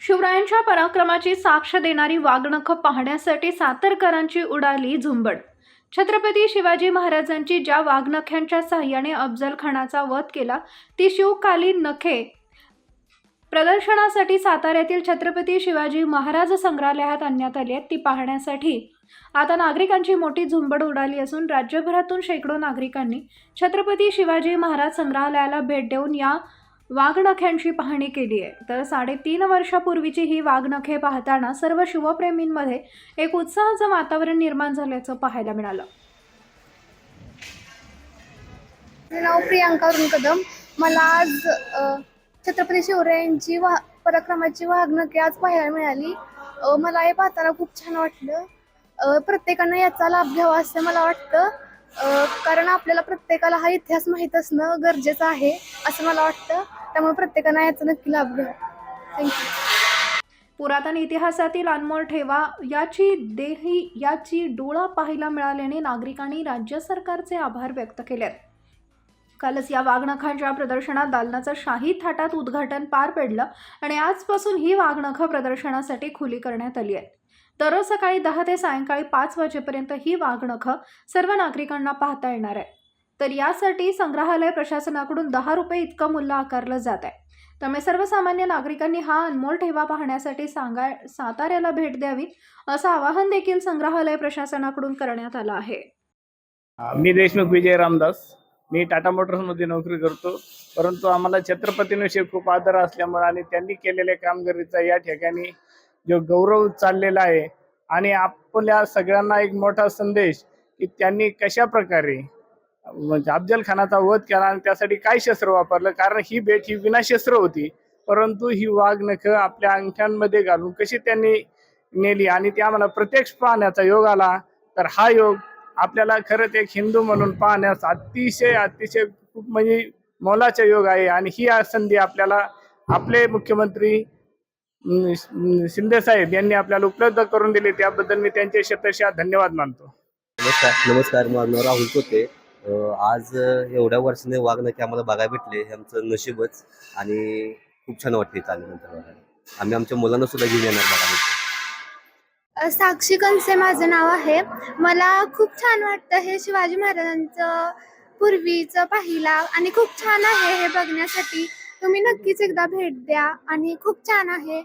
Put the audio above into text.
शिवरायांच्या पराक्रमाची साक्ष देणारी वागणखं पाहण्यासाठी सातारकरांची उडाली झुंबड. छत्रपती शिवाजी महाराजांची ज्या वाघनख्यांच्या साह्याने अफजल खानाचा वध केला ती शिवकालीन नखे प्रदर्शनासाठी साताऱ्यातील छत्रपती शिवाजी महाराज संग्रहालयात आणण्यात आली आहेत. ती पाहण्यासाठी आता नागरिकांची मोठी झुंबड उडाली असून राज्यभरातून शेकडो नागरिकांनी छत्रपती शिवाजी महाराज संग्रहालयाला भेट देऊन या वाघनख्यांची पाहणी केली आहे. तर साडेतीन वर्षापूर्वीची ही वाघनखे पाहताना सर्व शिवप्रेमींमध्ये एक उत्साहाचं वातावरण निर्माण झाल्याचं पाहायला मिळालं. माझे नाव प्रियांका अरुण कदम मला आज छत्रपती शिवरायांची वा पराक्रमाची वागणुकी आज पाहायला मिळाली. मला हे पाहताना खूप छान वाटलं. प्रत्येकानं याचा लाभ घ्यावा असं मला वाटतं. कारण आपल्याला प्रत्येकाला हा इतिहास माहीत असणं गरजेचं आहे असं मला वाटतं. त्यामुळे प्रत्येकानं याचा नक्की लाभ घ्यावा. थँक्यू पुरातन इतिहासातील अनमोल ठेवा. याची देही याची डोळा पाहायला मिळाल्याने नागरिकांनी राज्य सरकारचे आभार व्यक्त केले आहेत कालच या वाघनखांच्या प्रदर्शनात दालनाचं शाही थाटात उद्घाटन पार पडलं आणि आजपासून ही वाघनखं प्रदर्शनासाठी खुली करण्यात आली आहेत दररोज सकाळी दहा ते सायंकाळी पाच वाजेपर्यंत ही वाघनखं सर्व नागरिकांना पाहता येणार आहे. तर यासाठी संग्रहालय प्रशासनाकडून दहा रुपये इतकं मूल्य आकारलं जात आहे. त्यामुळे सर्वसामान्य नागरिकांनी हा अनमोल ठेवा पाहण्यासाठी सांगा साताऱ्याला भेट द्यावी असं आवाहन देखील संग्रहालय प्रशासनाकडून करण्यात आलं आहे. मी देशमुख विजय रामदास. मी टाटा मोटर्समध्ये नोकरी करतो. परंतु आम्हाला छत्रपतींविषयी खूप आदर असल्यामुळे आणि त्यांनी केलेल्या कामगिरीचा या ठिकाणी जो गौरव चाललेला आहे आणि आपल्या सगळ्यांना एक मोठा संदेश की त्यांनी कशा प्रकारे म्हणजे अफजल खानाचा वध केला आणि त्यासाठी काय शस्त्र वापरलं? कारण ही भेट ही विनाशस्त्र होती. परंतु ही वाघ नख आपल्या अंगठ्यांमध्ये घालून कशी त्यांनी नेली आणि ते आम्हाला प्रत्यक्ष पाहण्याचा योग आला तर हा योग आपल्याला खरंच एक हिंदू म्हणून पाहण्यास अतिशय अतिशय खूप म्हणजे मोलाचा योग आहे. आणि ही आज संधी आपल्याला आपले मुख्यमंत्री शिंदे साहेब यांनी आपल्याला उपलब्ध करून दिली. त्याबद्दल मी त्यांचे शतशा धन्यवाद मानतो. नमस्कार नमस्कार. माझं राहुल कोते आज एवढ्या वर्षाने वागणं की आम्हाला बघायला भेटले हे आमचं नशीबच. आणि खूप छान वाटते इथं आल्यानंतर आम्ही आमच्या मुलांना सुद्धा घेऊन येणार बघायला. साक्षी कंसे माझं नाव आहे. मला खूप छान वाटतं हे शिवाजी महाराजांचं पूर्वीचं पाहिला आणि खूप छान आहे हे बघण्यासाठी. तुम्ही नक्कीच एकदा भेट द्या आणि खूप छान आहे.